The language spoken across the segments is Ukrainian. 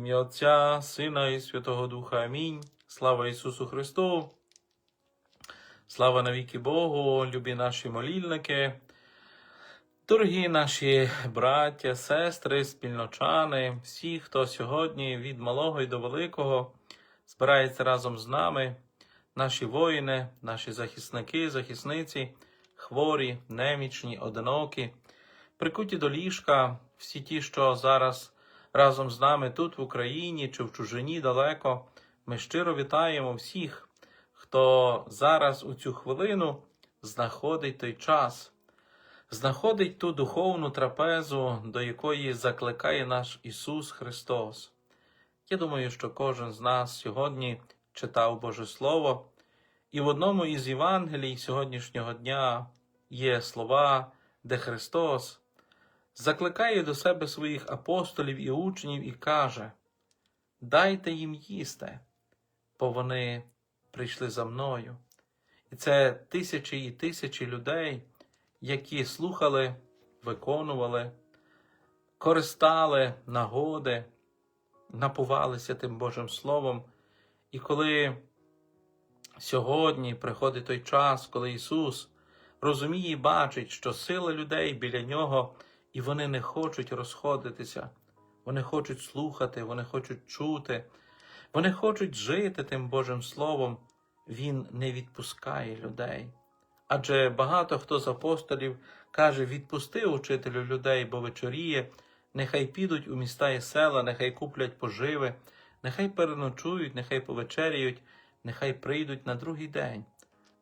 ім'я Отця, Сина і Святого Духа. Амінь. Слава Ісусу Христу. Слава навіки Богу, любі наші молільники. Дорогі наші браття, сестри, спільночани, всі, хто сьогодні від малого і до великого збирається разом з нами, наші воїни, наші захисники, захисниці, хворі, немічні, одинокі, прикуті до ліжка, всі ті, що зараз разом з нами тут, в Україні чи в чужині далеко, ми щиро вітаємо всіх, хто зараз у цю хвилину знаходить той час знаходить ту духовну трапезу, до якої закликає наш Ісус Христос. Я думаю, що кожен з нас сьогодні читав Боже Слово, і в одному із Євангелій сьогоднішнього дня є слова, де Христос закликає до себе своїх апостолів і учнів і каже: Дайте їм їсти, бо вони прийшли за мною. І це тисячі і тисячі людей які слухали, виконували, користали нагоди, напувалися тим Божим Словом. І коли сьогодні приходить той час, коли Ісус розуміє і бачить, що сила людей біля Нього, і вони не хочуть розходитися, вони хочуть слухати, вони хочуть чути, вони хочуть жити тим Божим Словом, Він не відпускає людей. Адже багато хто з апостолів каже: відпусти учителю людей, бо вечоріє, нехай підуть у міста і села, нехай куплять поживи, нехай переночують, нехай повечеряють, нехай прийдуть на другий день.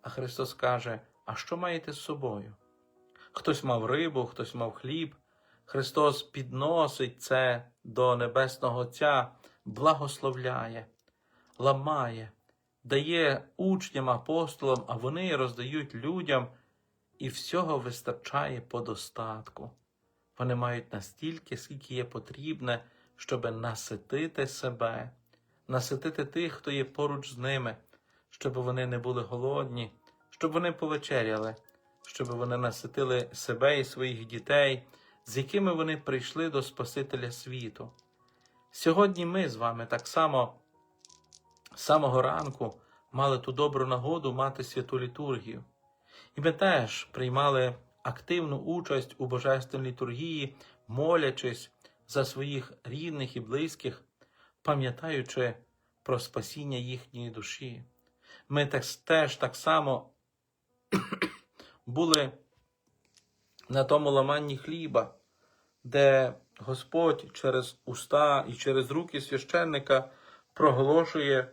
А Христос каже: А що маєте з собою? Хтось мав рибу, хтось мав хліб. Христос підносить це до Небесного Отця, благословляє, ламає дає учням, апостолам, а вони роздають людям, і всього вистачає по достатку. Вони мають настільки, скільки є потрібне, щоб наситити себе, наситити тих, хто є поруч з ними, щоб вони не були голодні, щоб вони повечеряли, щоб вони наситили себе і своїх дітей, з якими вони прийшли до Спасителя світу. Сьогодні ми з вами так само з самого ранку мали ту добру нагоду мати святу літургію. І ми теж приймали активну участь у Божественній літургії, молячись за своїх рідних і близьких, пам'ятаючи про спасіння їхньої душі. Ми теж так само були на тому ламанні хліба, де Господь через уста і через руки священника проголошує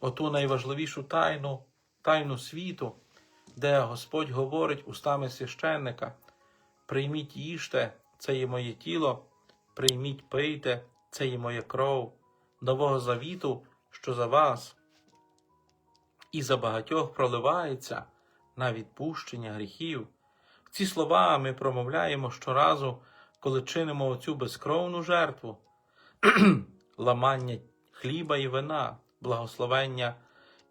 оту найважливішу тайну, тайну світу, де Господь говорить устами священника: прийміть їжте, це є моє тіло, прийміть пийте, це є моя кров, нового завіту, що за вас. І за багатьох проливається на відпущення гріхів. Ці слова ми промовляємо щоразу, коли чинимо оцю безкровну жертву, ламання хліба і вина, благословення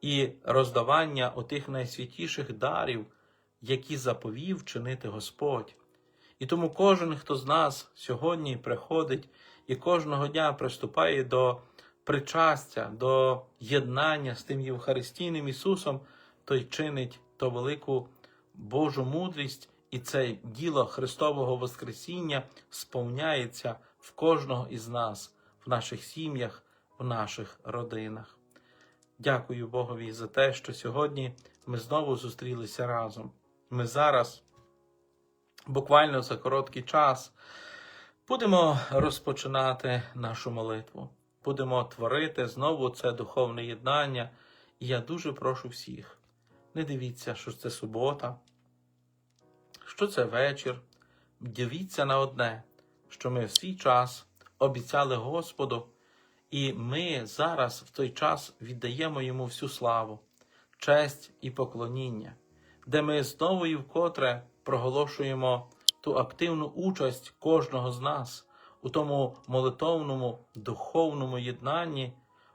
і роздавання отих найсвятіших дарів, які заповів чинити Господь. І тому кожен, хто з нас сьогодні приходить і кожного дня приступає до причастя, до єднання з тим Євхаристійним Ісусом, той чинить то велику Божу мудрість, і це діло Христового Воскресіння сповняється в кожного із нас, в наших сім'ях, в наших родинах. Дякую Богові за те, що сьогодні ми знову зустрілися разом. Ми зараз, буквально за короткий час, будемо розпочинати нашу молитву. Будемо творити знову це духовне єднання. І я дуже прошу всіх. Не дивіться, що це субота, що це вечір. Дивіться на одне, що ми в свій час обіцяли Господу. І ми зараз в той час віддаємо йому всю славу, честь і поклоніння, де ми знову і вкотре проголошуємо ту активну участь кожного з нас у тому молитовному духовному єднанні,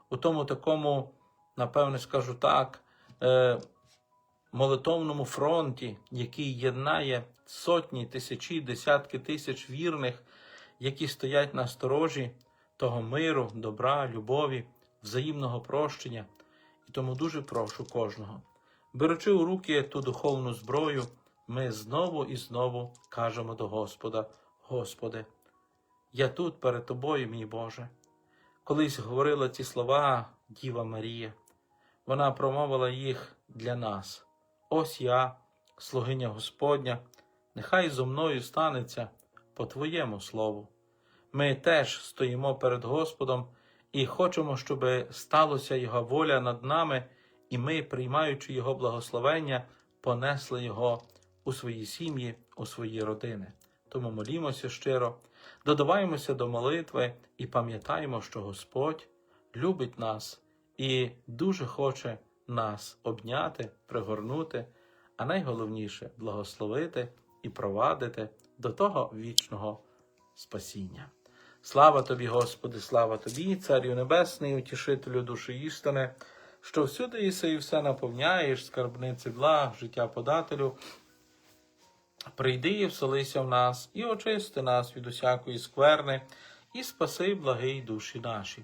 у тому такому, напевне, скажу так, е, молитовному фронті, який єднає сотні, тисячі, десятки тисяч вірних, які стоять на сторожі того миру, добра, любові, взаємного прощення. І тому дуже прошу кожного. Беручи у руки ту духовну зброю, ми знову і знову кажемо до Господа: Господи, я тут перед Тобою, мій Боже. Колись говорила ці слова Діва Марія. Вона промовила їх для нас. Ось я, слугиня Господня, нехай зо мною станеться по Твоєму слову. Ми теж стоїмо перед Господом і хочемо, щоб сталося Його воля над нами, і ми, приймаючи Його благословення, понесли Його у свої сім'ї, у свої родини. Тому молімося щиро, додаваємося до молитви і пам'ятаємо, що Господь любить нас і дуже хоче нас обняти, пригорнути, а найголовніше благословити і провадити до того вічного спасіння. Слава тобі, Господи, слава тобі, Царю Небесний, утішителю душі істини, що всюди єси і все наповняєш, скарбниці благ, життя подателю. Прийди і вселися в нас, і очисти нас від усякої скверни, і спаси благий душі наші.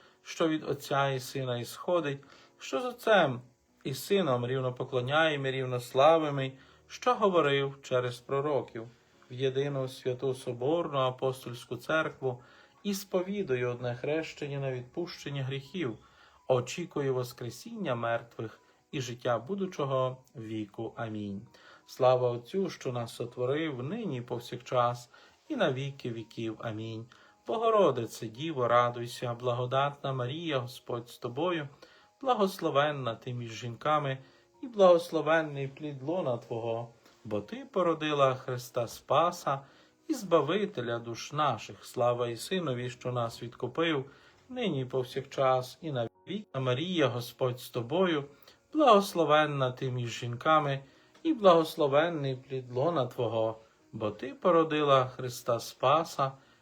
що від Отця і Сина ісходить, що з Отцем і Сином рівно поклоняємо, і рівно славимо, що говорив через пророків в єдину святу Соборну апостольську церкву і сповідую одне хрещення на відпущення гріхів, очікую Воскресіння мертвих і життя будучого віку. Амінь. Слава Отцю, що нас сотворив нині повсякчас, і на віки віків. Амінь. Богородице, Діво, радуйся, благодатна Марія, Господь з тобою, благословенна ти між жінками, і благословенний плід лона Твого, бо Ти породила Христа Спаса і Збавителя душ наших. Слава і Синові, що нас відкупив, нині повсякчас, і на віки. Марія, Господь з тобою, благословенна ти між жінками, і благословенний плід лона Твого, бо Ти породила Христа Спаса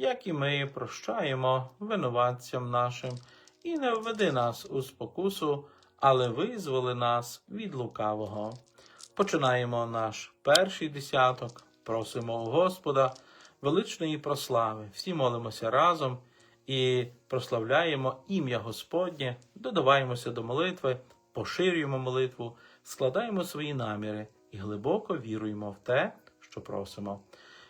як і ми прощаємо винуватцям нашим, і не введи нас у спокусу, але визволи нас від лукавого. Починаємо наш перший десяток, просимо у Господа величної прослави. Всі молимося разом і прославляємо ім'я Господнє, додаваємося до молитви, поширюємо молитву, складаємо свої наміри і глибоко віруємо в те, що просимо.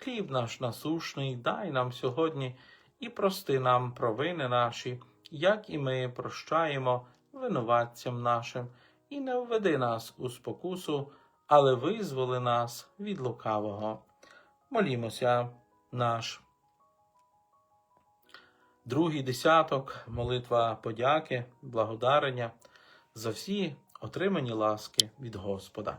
Хліб наш насушний, дай нам сьогодні і прости нам провини наші, як і ми прощаємо винуватцям нашим, і не введи нас у спокусу, але визволи нас від лукавого. Молімося наш. Другий десяток, молитва подяки, благодарення за всі отримані ласки від Господа.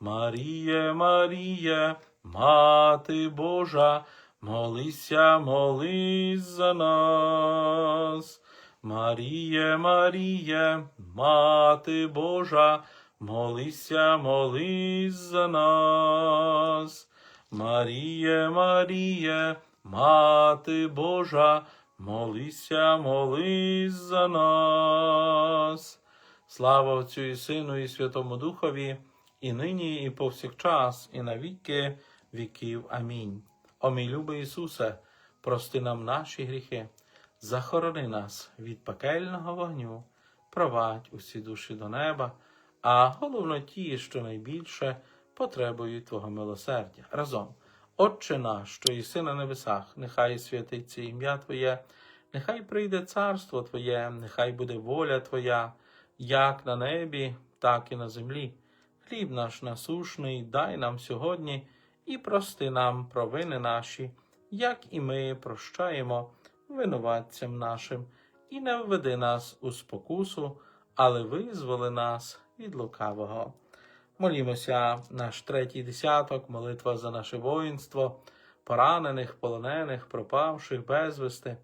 Маріє, Маріє, Мати Божа, молися, молись за нас. Маріє, Маріє, Мати Божа, молися, молись за нас. Маріє, Маріє, Мати Божа, молися, молись за нас. Слава Отцю і Сину, і Святому Духові, і нині, і повсякчас, і на віки віків. Амінь. О мій любий Ісусе, прости нам наші гріхи, захорони нас від пекельного вогню, провадь усі душі до неба, а головно ті, що найбільше потребують Твого милосердя. Разом. Отче наш, що єси на небесах, нехай святиться ім'я Твоє, нехай прийде царство Твоє, нехай буде воля Твоя, як на небі, так і на землі. Хліб наш насушний, дай нам сьогодні і прости нам провини наші, як і ми прощаємо винуватцям нашим, і не введи нас у спокусу, але визволи нас від лукавого. Молімося наш третій десяток, молитва за наше воїнство, поранених, полонених, пропавших, безвісти,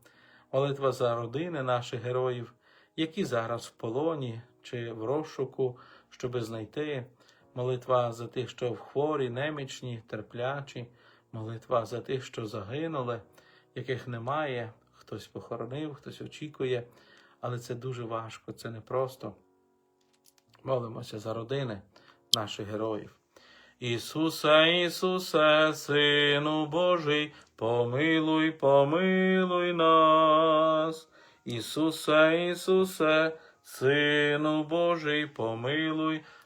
молитва за родини наших героїв, які зараз в полоні чи в розшуку, щоби знайти, молитва за тих, що хворі, немічні, терплячі, молитва за тих, що загинули, яких немає, хтось похоронив, хтось очікує, але це дуже важко, це непросто. Молимося за родини наших героїв. Ісусе, Ісусе, Сину Божий, помилуй, помилуй нас. Ісусе, Ісусе, Сину Божий, помилуй,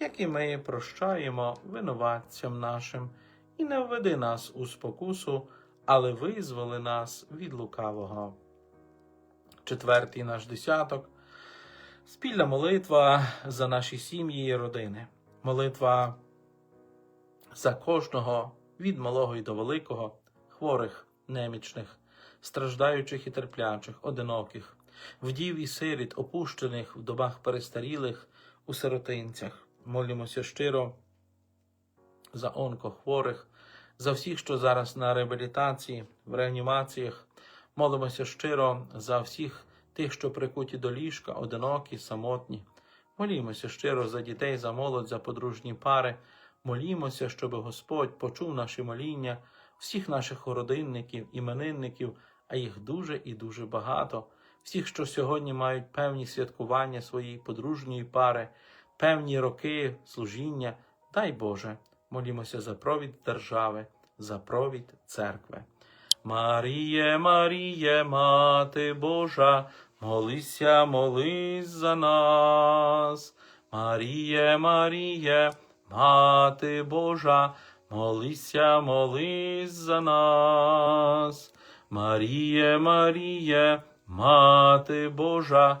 як і ми прощаємо винуватцям нашим, і не введи нас у спокусу, але визволи нас від лукавого. Четвертий наш десяток. Спільна молитва за наші сім'ї і родини. Молитва за кожного від малого і до великого, хворих, немічних, страждаючих і терплячих, одиноких, вдів і сиріт, опущених в домах перестарілих у сиротинцях. Молімося щиро за онкохворих, за всіх, що зараз на реабілітації, в реанімаціях. Молимося щиро за всіх тих, що прикуті до ліжка, одинокі, самотні. Молімося щиро за дітей, за молодь, за подружні пари. Молімося, щоб Господь почув наші моління, всіх наших родинників, іменинників, а їх дуже і дуже багато, всіх, що сьогодні мають певні святкування своєї подружньої пари, певні роки служіння. Дай Боже, молімося за провід держави, за провід церкви. Маріє, Маріє, Мати Божа, молися, молись за нас. Маріє, Маріє, Мати Божа, молися, молись за нас. Маріє, Маріє, Мати Божа,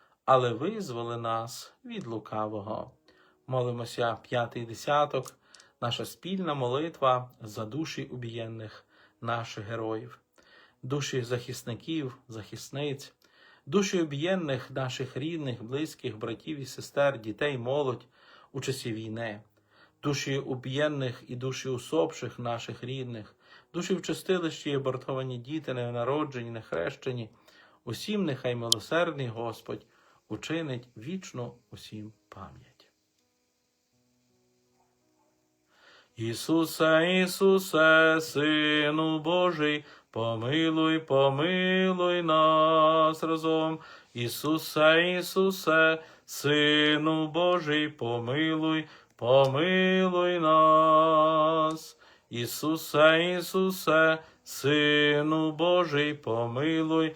але визволи нас від лукавого. Молимося п'ятий десяток, наша спільна молитва за душі убієнних наших героїв, душі захисників, захисниць, душі об'єднаних наших рідних, близьких, братів і сестер, дітей, молодь у часі війни, душі уб'єнних і душі усопших наших рідних, душі в чистилищі і абортовані діти, ненароджені, нехрещені, усім нехай милосердний Господь учинить вічну усім пам'ять. Ісусе, Ісусе, Сину Божий, помилуй, помилуй нас разом. Ісусе, Ісусе, Сину Божий, помилуй, помилуй нас. Ісусе, Ісусе, Сину Божий, помилуй,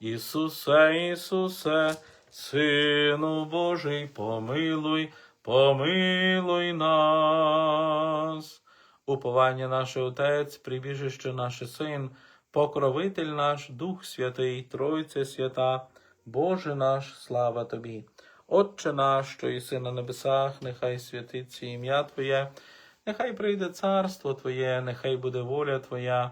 Ісусе, Ісусе, Сину Божий, помилуй, помилуй нас. Уповання наше Отець, прибіжище наше Син, покровитель наш, Дух Святий, Тройця Свята, Боже наш, слава Тобі. Отче наш, що єси на небесах, нехай святиться ім'я Твоє, нехай прийде царство Твоє, нехай буде воля Твоя,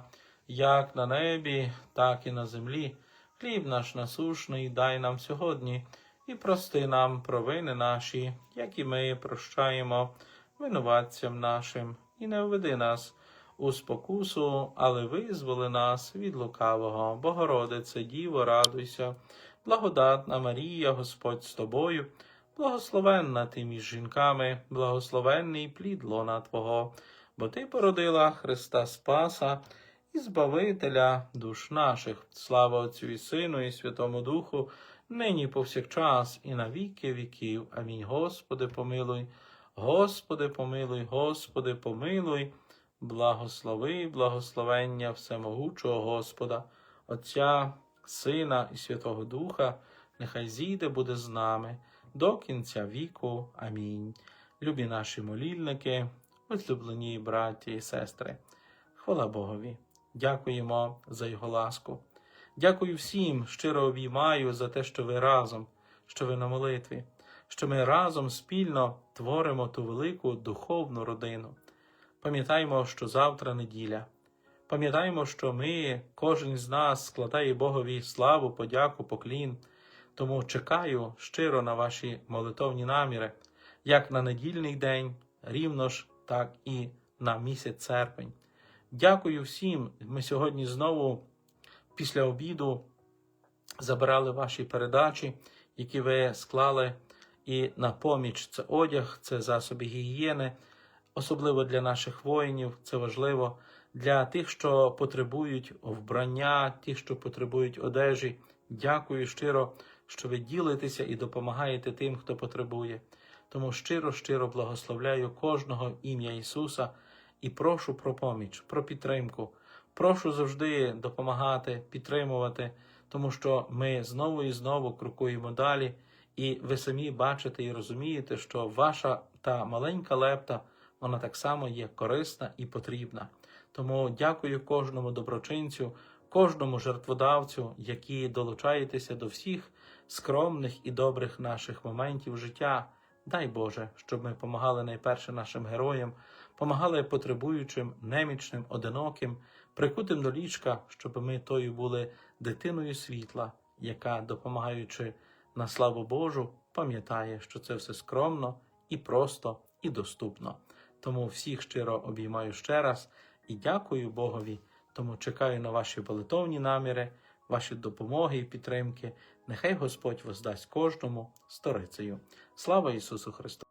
як на небі, так і на землі. Хліб наш насушний дай нам сьогодні, і прости нам провини наші, як і ми прощаємо винуватцям нашим, і не введи нас у спокусу, але визволи нас від лукавого. Богородице, Діво, радуйся, благодатна Марія, Господь з тобою, благословенна ти між жінками, благословенний плід лона Твого, бо Ти породила Христа Спаса і Збавителя душ наших. Слава Отцю і Сину, і Святому Духу, нині повсякчас, і на віки віків. Амінь. Господи, помилуй. Господи, помилуй, Господи, помилуй, благослови, благословення всемогучого Господа, Отця, Сина і Святого Духа, нехай зійде буде з нами до кінця віку. Амінь. Любі наші молільники, возлюблені браті і сестри, хвала Богові. Дякуємо за Його ласку. Дякую всім, щиро обіймаю за те, що ви разом, що ви на молитві що ми разом спільно творимо ту велику духовну родину. Пам'ятаємо, що завтра неділя. Пам'ятаємо, що ми, кожен з нас складає Богові славу, подяку, поклін. Тому чекаю щиро на ваші молитовні наміри, як на недільний день, рівно ж, так і на місяць серпень. Дякую всім. Ми сьогодні знову після обіду забирали ваші передачі, які ви склали і на поміч це одяг, це засоби гігієни, особливо для наших воїнів, це важливо для тих, що потребують вбрання, тих, що потребують одежі. Дякую щиро, що ви ділитеся і допомагаєте тим, хто потребує. Тому щиро, щиро благословляю кожного ім'я Ісуса і прошу про поміч, про підтримку. Прошу завжди допомагати, підтримувати, тому що ми знову і знову крокуємо далі. І ви самі бачите і розумієте, що ваша та маленька лепта, вона так само є корисна і потрібна. Тому дякую кожному доброчинцю, кожному жертводавцю, які долучаєтеся до всіх скромних і добрих наших моментів життя. Дай Боже, щоб ми помагали найперше нашим героям, помагали потребуючим, немічним, одиноким, прикутим до ліжка, щоб ми тою були дитиною світла, яка, допомагаючи на славу Божу, пам'ятає, що це все скромно і просто і доступно. Тому всіх щиро обіймаю ще раз і дякую Богові. Тому чекаю на ваші молитовні наміри, ваші допомоги і підтримки. Нехай Господь воздасть кожному сторицею. Слава Ісусу Христу!